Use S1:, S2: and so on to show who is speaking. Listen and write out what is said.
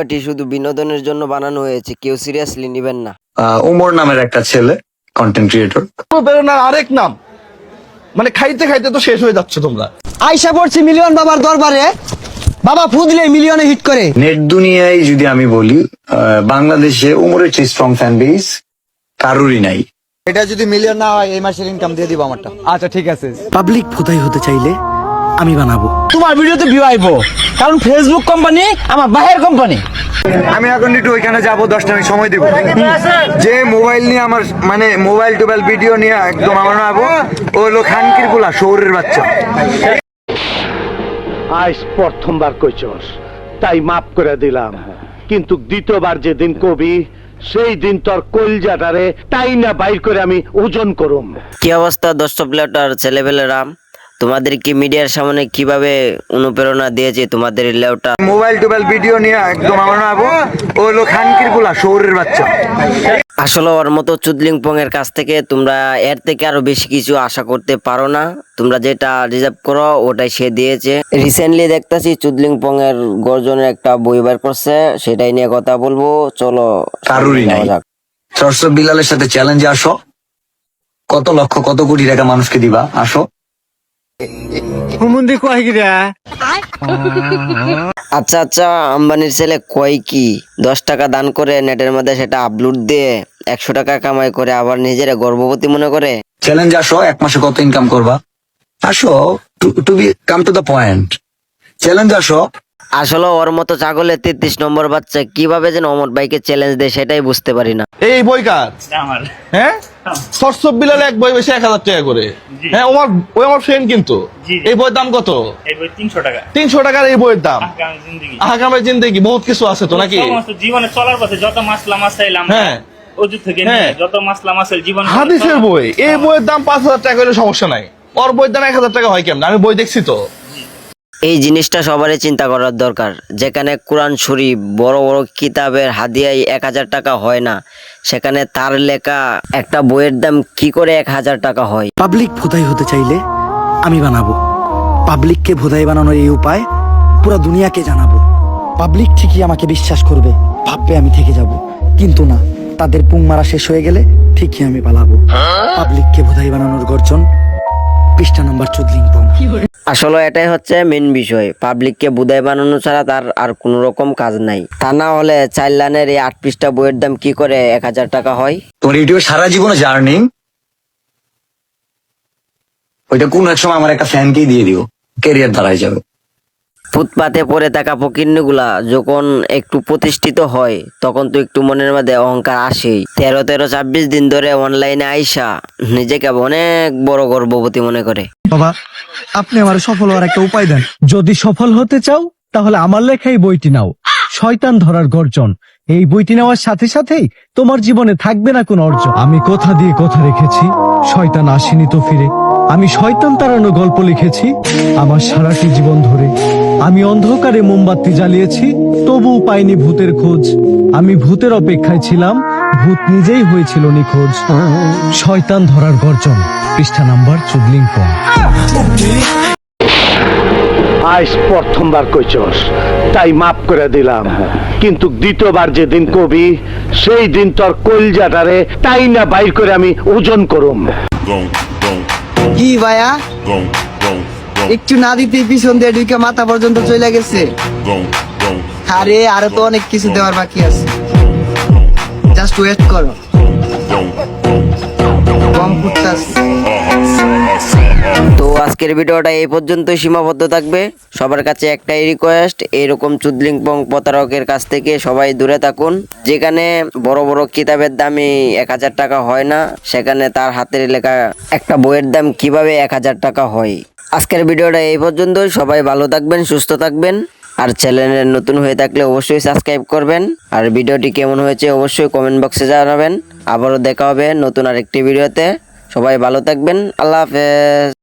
S1: এটি শুধু বিনোদনের জন্য বানানো হয়েছে কেউ সিরিয়াসলি নেবেন না।
S2: আহ, উমর নামের একটা ছেলে কন্টেন্ট ক্রিয়েটর
S3: প্রেরণার আরেক নাম। মানে খাইতে খাইতে তো শেষ হয়ে যাচ্ছে তোমরা।
S4: আইসা পড়ছি মিলিয়ন বাবার দরবারে। বাবা ফু দিলে মিলিয়নে হিট করে।
S2: নেট দুনিয়ায় যদি আমি বলি আহ, বাংলাদেশে উমরের চেয়ে স্ট্রং ফ্যান বেস কারোরই নাই।
S4: এটা যদি মিলিয়ন না হয় এই মাসের ইনকাম দিয়ে দিব আমারটা। আচ্ছা ঠিক আছে।
S5: পাবলিক ভোদাই হতে চাইলে আমি বানাবো।
S4: তোমার ভিডিওতে ভিউ আইবো। কারণ ফেসবুক কোম্পানি আমার বাহের কোম্পানি
S2: আমি এখন একটু ওইখানে যাব দশটা মিনিট সময় দিব। যে মোবাইল নিয়ে আমার মানে মোবাইল টোবাইল ভিডিও নিয়ে একদম আমার নাবো ও হলো খানকিরগুলা শহরের বাচ্চা।
S6: আজ প্রথমবার কইছস তাই মাফ করে দিলাম। কিন্তু দ্বিতীয়বার যেদিন কবি সেই দিন তোর কলজাটারে তাই না বাইর করে আমি ওজন করুম।
S1: কি অবস্থা দর্শক প্লেটার ছেলেপেলেরা? তোমাদের কি মিডিয়ার সামনে কীভাবে অনুপ্রেরণা দিয়েছে তোমাদের লেউটা
S2: মোবাইল টোবাইল ভিডিও নিয়ে একদম আমার নাবো ও হলো খানকিরগুলা শহরের বাচ্চা।
S1: আসলে ওর মতো চুদলিং পং এর কাছ থেকে তোমরা এর থেকে আরও বেশি কিছু আশা করতে পারো না। তোমরা যেটা রিজার্ভ করো ওটাই সে দিয়েছে। রিসেন্টলি দেখতাছি চুদলিং পং এর গর্জনের একটা বই বের করছে সেটাই নিয়ে কথা বলব। চলো
S2: কারোরই নাই। সরস্ব বিলালের সাথে চ্যালেঞ্জে আসো। কত লক্ষ কত কোটি টাকা মানুষকে দিবা? আসো।
S1: আচ্ছা আচ্ছা আম্বানির ছেলে কয় কি? দশ টাকা দান করে নেটের মধ্যে সেটা আপলোড দিয়ে একশো টাকা কামাই করে আবার নিজের গর্ভবতী মনে করে?
S2: চ্যালেঞ্জ আসো এক মাসে কত ইনকাম করবা? আসো to be come to the point challenge আসো
S1: আসলে ওর মতো ছাগলের তেত্রিশ নম্বর বাচ্চা কীভাবে যেন অমর ভাইকে চ্যালেঞ্জ দেয় সেটাই বুঝতে পারি না।
S3: এই বই কার? হ্যাঁ? সরসব বিলালে এক বই বেশি এক হাজার টাকা করে। হ্যাঁ আমার ওই আমার ফ্রেন্ড কিন্তু। এই বইয়ের দাম কত?
S7: এই বই তিনশো টাকা।
S3: তিনশো টাকার এই বইয়ের দাম।
S7: আগামী জিন্দগি।
S3: বহুত কিছু আছে তো নাকি?
S7: জীবনে চলার পথে যত মাসলা মাসাইল আমরা
S3: হ্যাঁ।
S7: অজু থেকে
S3: হ্যাঁ।
S7: যত মাসলা মাসাইল জীবন
S3: হাদিসের বই। এই বইয়ের দাম পাঁচ হাজার টাকা হলে সমস্যা নাই। ওর বইয়ের দাম এক হাজার টাকা হয় কেমন? আমি বই দেখছি তো।
S1: এই জিনিসটা সবারই চিন্তা করার দরকার। যেখানে কোরআন শরীফ বড় বড় কিতাবের হাদিয়ায় এক হাজার টাকা হয় না সেখানে তার লেখা একটা বইয়ের দাম কি করে এক হাজার টাকা হয়?
S5: পাবলিক ভোদাই হতে চাইলে আমি বানাবো। পাবলিককে ভোদাই বানানোর এই উপায় পুরো দুনিয়াকে জানাব। পাবলিক ঠিকই আমাকে বিশ্বাস করবে ভাববে আমি থেকে যাব। কিন্তু না তাদের পুং মারা শেষ হয়ে গেলে ঠিকই আমি পালাবো। পাবলিককে ভোদাই বানানোর গর্জন পৃষ্ঠা নাম্বার চুদলিং পং
S1: আসলে এটাই হচ্ছে মেন বিষয়। পাবলিককে বুদায় বানানো ছাড়া তার আর কোনো রকম কাজ নাই। তা না হলে চার লাইনের এই আট পৃষ্ঠা বইয়ের দাম কি করে এক হাজার টাকা হয়?
S2: তোর ইউটিউবে সারা জীবনে জার্নি ওইটা কোন এক সময় আমার একটা ফ্যানকেই দিয়ে দিও। ক্যারিয়ার দাঁড়ায় যাবে।
S1: ফুটপাতে পড়ে থাকা ফকিরনিগুলা যখন একটু প্রতিষ্ঠিত হয়, তখন তো একটু মনের মধ্যে অহংকার আসেই। তেরো তেরো ছাব্বিশ দিন ধরে অনলাইনে আইসা নিজেকে অনেক বড় গর্ভবতী মনে করে।
S8: বাবা, আপনি আমার সফল হওয়ার একটা উপায় দেন। যদি সফল হতে চাও, তাহলে আমার লেখা এই বইটি নাও। শয়তান ধরার গর্জন। এই বইটি নেওয়ার সাথে সাথেই তোমার জীবনে থাকবে না কোনো অর্জন। আমি কথা দিয়ে কথা রেখেছি, শয়তান আসেনি তো ফিরে। আমি শয়তান তাড়ানো গল্প লিখেছি আমার সারাটি জীবন ধরে। আমি অন্ধকারে মোমবাতি জ্বালিয়েছি তবুও পাইনি ভূতের খোঁজ। আমি ভূতের অপেক্ষায় ছিলাম ভূত নিজেই হয়েছিল নিখোঁজ। শয়তান ধরার গর্জন পৃষ্ঠা নাম্বার চুদলিং পং
S6: আজ প্রথমবার কইছস তাই মাফ করে দিলাম। কিন্তু দ্বিতীয়বার যেদিন কবি সেই দিন তোর কলজাটারে তাই না বাইর করে আমি ওজন করুম।
S4: কি ভাইয়া? একটু না দিতে পিছন দিয়ে ঢুকে মাথা পর্যন্ত চলে গেছে। আরে আরও তো অনেক কিছু দেওয়ার বাকি আছে। জাস্ট ওয়েট করো। কম ফুটতাছে।
S1: আজকের ভিডিওটা এই পর্যন্তই সীমাবদ্ধ থাকবে। সবার কাছে একটাই রিকোয়েস্ট এরকম চুদলিং পং প্রতারকের কাছ থেকে সবাই দূরে থাকুন, যেখানে বড় বড় কিতাবের দামই এক হাজার টাকা হয় না, সেখানে তার হাতের লেখা একটা বইয়ের দাম কীভাবে এক হাজার টাকা হয়। আজকের ভিডিওটা এই পর্যন্তই, সবাই ভালো থাকবেন, সুস্থ থাকবেন, আর চ্যানেলে নতুন হয়ে থাকলে অবশ্যই সাবস্ক্রাইব করবেন, আর ভিডিওটি কেমন হয়েছে অবশ্যই কমেন্ট বক্সে জানাবেন। আবারও দেখা হবে নতুন আরেকটি ভিডিওতে, সবাই ভালো থাকবেন, আল্লাহ হাফেজ।